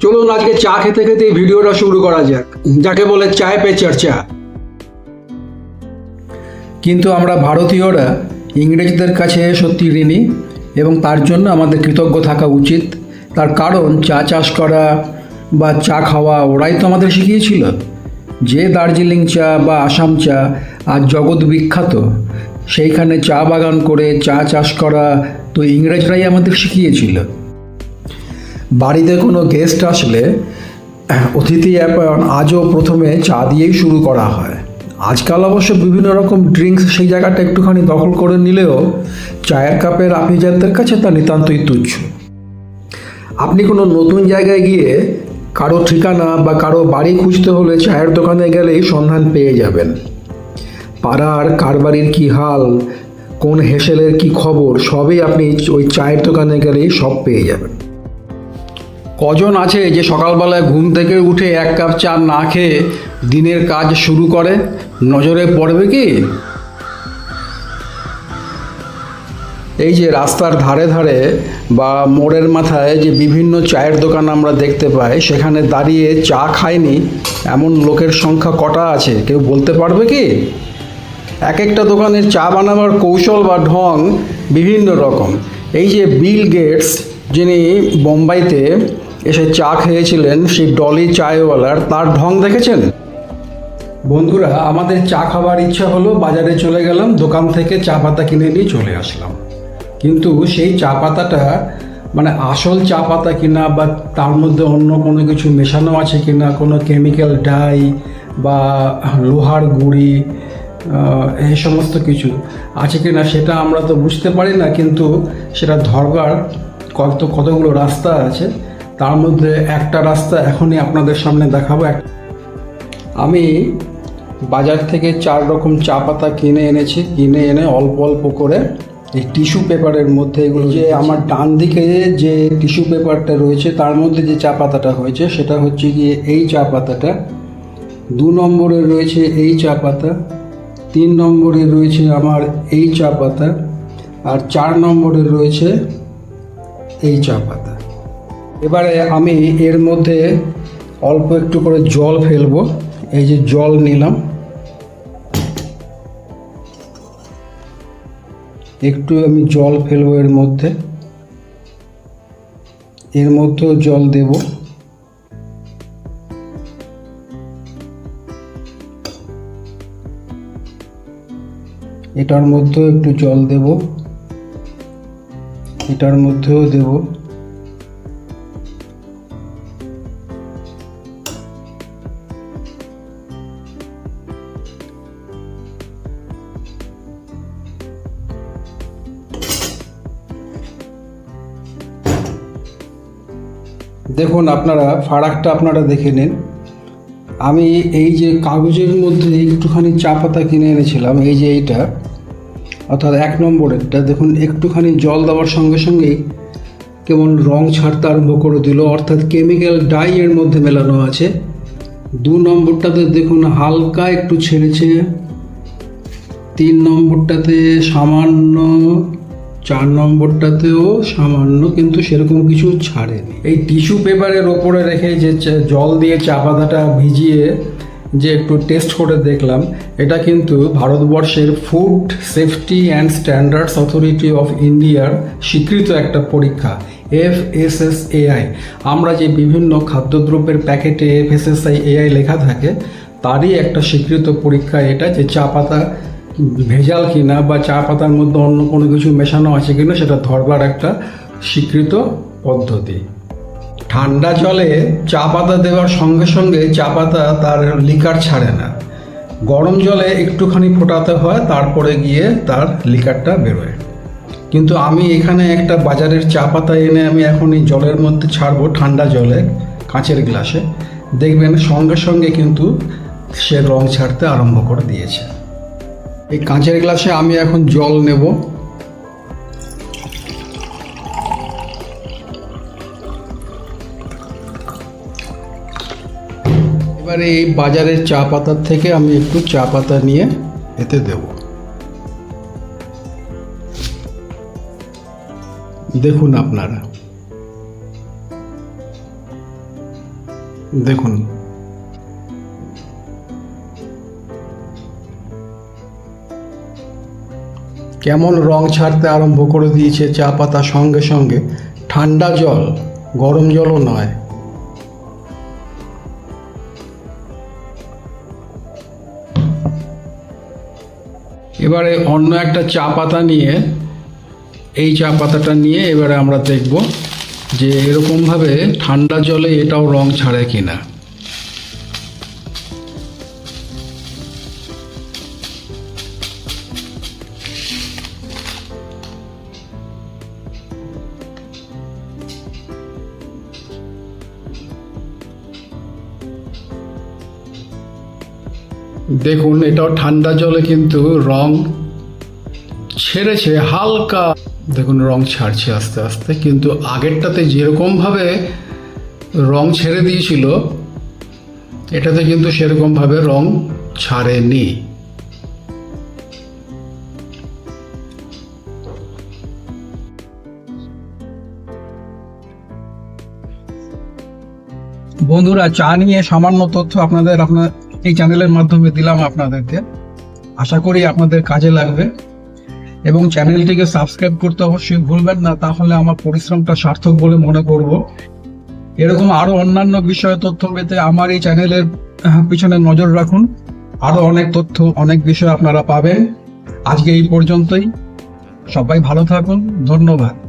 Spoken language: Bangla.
চলুন আজকে চা খেতে খেতে এই ভিডিওটা শুরু করা যাক। যাকে বলে চায় পে চর্চা। কিন্তু আমরা ভারতীয়রা ইংরেজদের কাছে সত্যি ঋণী এবং তার জন্য আমাদের কৃতজ্ঞ থাকা উচিত। তার কারণ চা চাষ করা বা চা খাওয়া ওরাই তো আমাদের শিখিয়েছিল। যে দার্জিলিং চা বা আসাম চা আজ জগৎ বিখ্যাত, সেইখানে চা বাগান করে চা চাষ করা তো ইংরেজরাই আমাদের শিখিয়েছিল। বাড়িতে কোনো গেস্ট আসলে, অতিথি অ্যাপায়ন আজও প্রথমে চা দিয়েই শুরু করা হয়। আজকাল অবশ্য বিভিন্ন রকম ড্রিঙ্কস সেই জায়গাটা একটুখানি দখল করে নিলেও চায়ের কাপের আপিজাতদের কাছে তা নিতান্তই তুচ্ছ। আপনি কোনো নতুন জায়গায় গিয়ে কারও ঠিকানা বা কারও বাড়ি খুঁজতে হলে চায়ের দোকানে গেলেই সন্ধান পেয়ে যাবেন। পাড়ার কার বাড়ির কী হাল, কোন হেসেলের কি খবর, সবই আপনি ওই চায়ের দোকানে গেলেই সব পেয়ে যাবেন। কজন আছে যে সকালবেলায় ঘুম থেকে উঠে এক কাপ চা না খেয়ে দিনের কাজ শুরু করে? নজরে পড়বে কি? এই যে রাস্তার ধারে ধারে বা মোড়ের মাথায় যে বিভিন্ন চায়ের দোকান আমরা দেখতে পাই, সেখানে দাঁড়িয়ে চা খায়নি এমন লোকের সংখ্যা কটা আছে? কেউ বলতে পারবে কি? এক একটা দোকানের চা বানাবার কৌশল বা ঢং বিভিন্ন রকম। এই যে বিল গেটস, যিনি বোম্বাইতে এসে চা খেয়েছিলেন সেই ডলি চায়ওয়ালার। তার ঢং দেখেছেন? বন্ধুরা, আমাদের চা খাবার ইচ্ছা হলো বাজারে চলে গেলাম, দোকান থেকে চা পাতা কিনে নিয়ে চলে আসলাম। কিন্তু সেই চা পাতাটা মানে আসল চা পাতা কিনা বা তার মধ্যে অন্য কোনো কিছু মেশানো আছে কিনা, কোনো কেমিক্যাল ডাই বা লোহার গুঁড়ি এই সমস্ত কিছু আছে কিনা সেটা আমরা তো বুঝতে পারি না, কিন্তু সেটা ধরবার কত কতগুলো রাস্তা আছে। তার মধ্যে একটা রাস্তা এখনই আপনাদের সামনে দেখাবো। আমি বাজার থেকে চার রকম চা পাতা কিনে এনেছি। কিনে এনে অল্প অল্প করে এই টিস্যু পেপারের মধ্যে এগুলো যে আমার ডান দিকে যে টিস্যু পেপারটা রয়েছে, তার মধ্যে যে চা পাতাটা হয়েছে, সেটা হচ্ছে গিয়ে এই চা পাতাটা। দু নম্বরে রয়েছে এই চা পাতা, তিন নম্বরে রয়েছে আমার এই চা পাতা, আর চার নম্বরে রয়েছে এই চা পাতা। এবারে আমি এর মধ্যে অল্প একটু করে জল ফেলব। এই যে জল নিলাম। একটু আমি জল ফেলব এর মধ্যে। এর মধ্যেও জল দেব। এটার মধ্যেও একটু জল দেব। এটার মধ্যেও দেবো। দেখুন, আপনারা ফারাকটা আপনারা দেখে নিন। আমি এই যে কাগজের মধ্যে একটুখানি চা পাতা কিনে এনেছিলাম, এই যে এইটা, অর্থাৎ এক নম্বরেরটা, দেখুন, একটুখানি জল দেওয়ার সঙ্গে সঙ্গেই কেমন রং ছাড়তে আরম্ভ করে দিল। অর্থাৎ কেমিক্যাল ডাই এর মধ্যে মেলানো আছে। দু নম্বরটাতে দেখুন, হালকা একটু ছেড়েছে। তিন নম্বরটাতে সামান্য চার নম্বরটাতেও সামান্য কিন্তু সেরকম কিছু ছাড়েনি। এই টিস্যু পেপারের ওপরে রেখে যে জল দিয়ে চা পাতাটা ভিজিয়ে যে একটু টেস্ট করে দেখলাম, এটা কিন্তু ভারতবর্ষের food safety and standards authority of ইন্ডিয়ার স্বীকৃত একটা পরীক্ষা এফ এস এস এআই আমরা যে বিভিন্ন খাদ্যদ্রব্যের প্যাকেটে F S S I AI লেখা থাকে, তারই একটা স্বীকৃত পরীক্ষা এটা যে চা পাতা ভেজাল কিনা বা চা পাতার মধ্যে অন্য কোনো কিছু মেশানো আছে কিনা সেটা ধরবার একটা স্বীকৃত পদ্ধতি। ঠান্ডা জলে চা পাতা দেওয়ার সঙ্গে সঙ্গে চা পাতা তার লিকার ছাড়ে না। গরম জলে একটুখানি ফোটাতে হয়, তারপরে গিয়ে তার লিকারটা বেরোয়। কিন্তু আমি এখানে একটা বাজারের চা পাতা এনে আমি এখন এই জলের মধ্যে ছাড়বো ঠান্ডা জলে, কাঁচের গ্লাসে। দেখবেন সঙ্গে সঙ্গে কিন্তু সে রং ছাড়তে আরম্ভ করে দিয়েছে। এই কাঁচের গ্লাসে আমি এখন জল নেব। এবারে এই বাজারের চা পাতার থেকে আমি একটু চা পাতা নিয়ে এতে দেব। দেখুন আপনারা। দেখুন। কেমন রং ছাড়তে আরম্ভ করে দিয়েছে চা পাতা সঙ্গে সঙ্গে। ঠান্ডা জল, গরম জলও নয়। এবারে অন্য একটা চা পাতা নিয়ে, এই চা পাতাটা নিয়ে এবারে আমরা দেখব যে এরকমভাবে ঠান্ডা জলে এটাও রং ছাড়ে কিনা। দেখুন, এটাও ঠান্ডা জলে কিন্তু রং ছেড়েছে, হালকা। দেখুন, রং ছাড়ছে আস্তে আস্তে, কিন্তু আগেরটাতে যেরকমভাবে রং ছেড়ে দিয়েছিল, এটাতে কিন্তু সেরকমভাবে রং ছাড়েনি। বন্ধুরা, চা নিয়ে সামান্য তথ্য আপনাদের আপনার এই চ্যানেলের মাধ্যমে দিলাম আপনাদেরকে। আশা করি আপনাদের কাজে লাগবে। এবং চ্যানেলটিকে সাবস্ক্রাইব করতে অবশ্যই ভুলবেন না, তাহলে আমার পরিশ্রমটা সার্থক বলে মনে করব। এরকম আরও অন্যান্য বিষয়ে তথ্য পেতে আমার এই চ্যানেলের পিছনে নজর রাখুন। আরও অনেক তথ্য, অনেক বিষয় আপনারা পাবেন। আজকে এই পর্যন্তই। সবাই ভালো থাকুন। ধন্যবাদ।